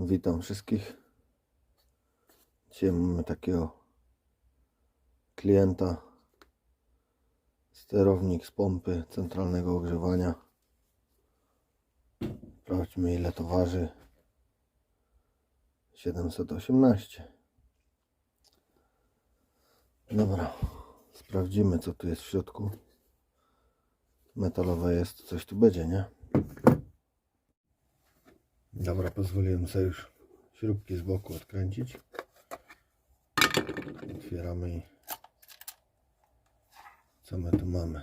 Witam wszystkich. Dzisiaj mamy takiego klienta. Sterownik z pompy centralnego ogrzewania. Sprawdźmy ile to waży. 718. Dobra, sprawdzimy co tu jest w środku. Metalowe jest, coś tu będzie, nie? Dobra, pozwoliłem sobie już śrubki z boku odkręcić. Otwieramy i co my tu mamy?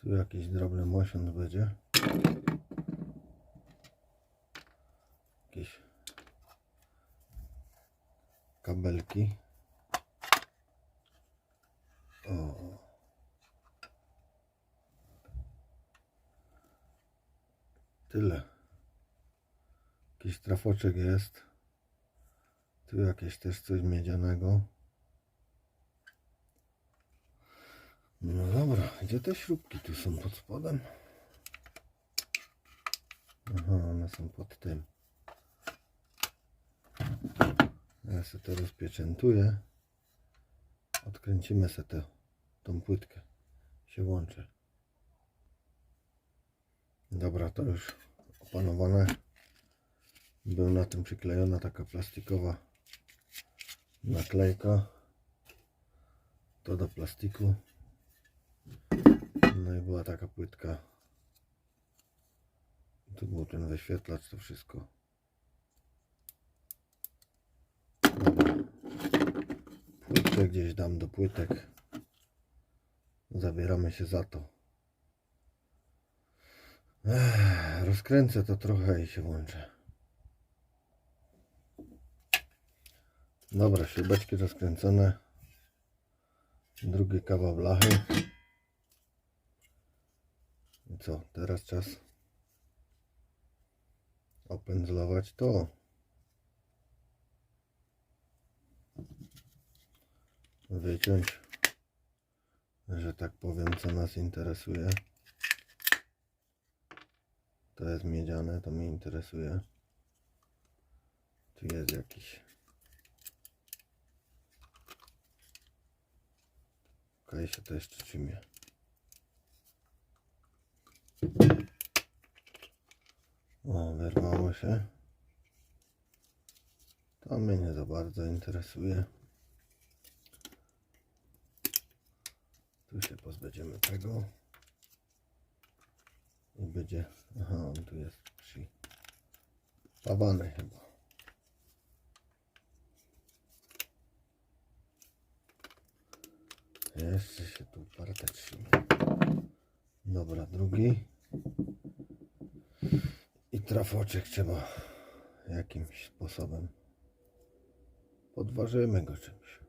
Tu jakiś drobny mosiądz będzie. Jakieś kabelki. Tyle. Jakiś trafoczek jest. Tu jakieś też coś miedzianego. No dobra, gdzie te śrubki tu są pod spodem? Aha, one są pod tym. Ja sobie to rozpieczętuję. Odkręcimy sobie tę, tą płytkę. Się łączy. Dobra, to już opanowane. Był na tym przyklejona taka plastikowa naklejka. To do plastiku. No i była taka płytka. Tu był ten wyświetlacz, to wszystko. Dobra. Płytkę gdzieś dam do płytek. Zabieramy się za to. Ech, rozkręcę to trochę i się włączę. Dobra, śrubeczki rozkręcone. Drugi kawał blachy. I co? Teraz czas opędzlować to. Wyciąć, że tak powiem, co nas interesuje. To jest miedziane, to mnie interesuje. Tu jest jakiś. Okej, się to jeszcze czymie. O, wyrwało się. To mnie nie za bardzo interesuje. Tu się pozbędziemy tego. I będzie. Aha, on tu jest przypawany chyba. Jeszcze się tu parte trzyma. Dobra, drugi. I trafoczek trzeba jakimś sposobem. Podważymy go czymś.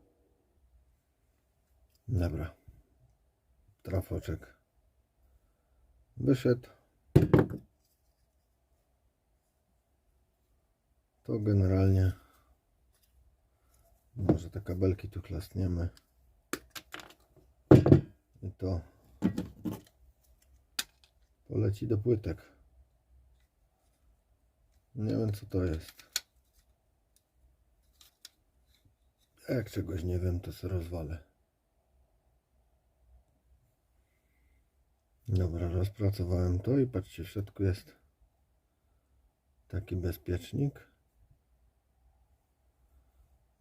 Dobra. Trafoczek wyszedł. To generalnie może te kabelki tu klasniemy i to poleci do płytek. Nie wiem co to jest. Jak czegoś nie wiem, to sobie rozwalę. Dobra, rozpracowałem to i patrzcie, w środku jest taki bezpiecznik.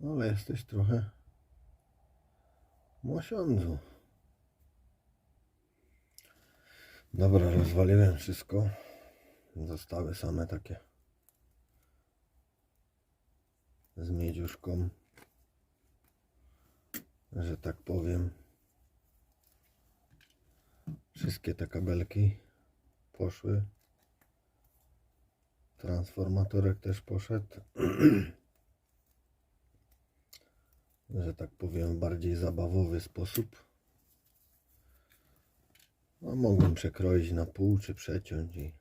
Ale jesteś trochę mosiądzu. Dobra, rozwaliłem wszystko. Zostały same takie z miedziuszką, że tak powiem. Wszystkie te kabelki poszły. Transformatorek też poszedł. że tak powiem, bardziej zabawowy sposób. No, mogłem przekroić na pół, czy przeciąć i...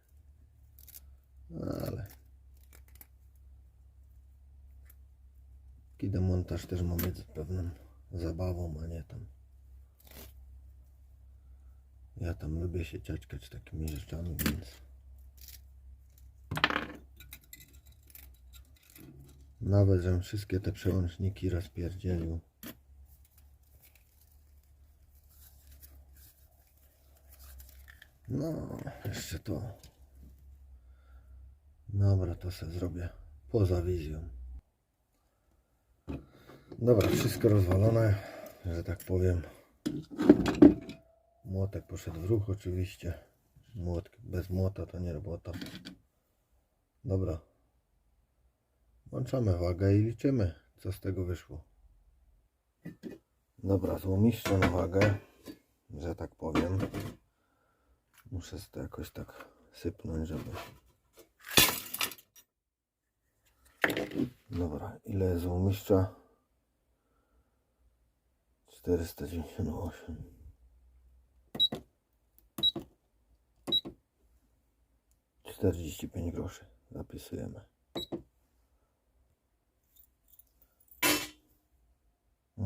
no, Ale... Taki demontaż też ma być z pewną zabawą, a nie tam Ja tam lubię się ciaćkać takimi rzeczami, więc... Nawet, żem wszystkie te przełączniki rozpierdzielił. No, jeszcze to. Dobra, to se zrobię poza wizją. Dobra, wszystko rozwalone, że tak powiem. Młotek poszedł w ruch oczywiście. Młotk bez młota to nie robota. Dobra. Włączamy wagę i liczymy, co z tego wyszło. Dobra, złomiszczę na wagę, że tak powiem. Muszę to jakoś tak sypnąć, żeby... Dobra, ile jest złomiszcza? 498. Czterdzieści pięć groszy zapisujemy.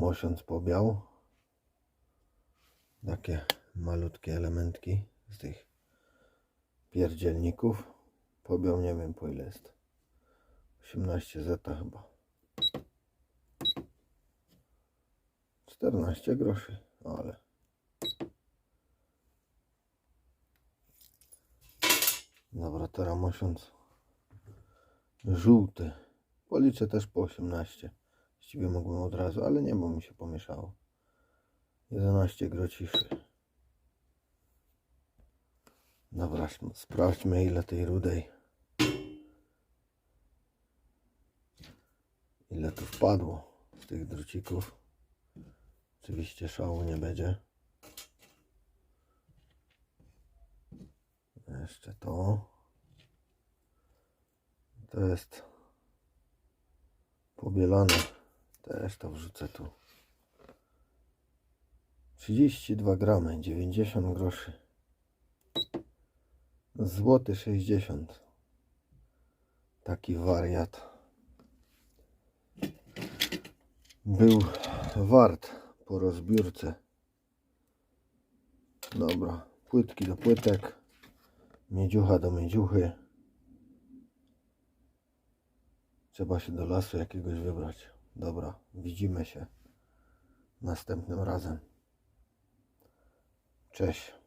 Mosiąc pobiał. Takie malutkie elementki z tych pierdzielników. Pobiał nie wiem po ile jest. 18 zeta chyba. 14 groszy, ale Dobra, teraz mosiąc żółty. Policzę też po 18. Właściwie mogłem od razu, ale nie, bo mi się pomieszało. 11 grociszy. Dobra, sprawdźmy ile tej rudej. Ile tu wpadło z tych drucików. Oczywiście szału nie będzie. Jeszcze to. To jest pobielane. Też to wrzucę tu. 32 gramy, 90 groszy. Złoty 60. Taki wariat. Był wart po rozbiórce. Dobra, płytki do płytek, miedziucha do miedziuchy. Trzeba się do lasu jakiegoś wybrać. Dobra, widzimy się następnym razem. Cześć.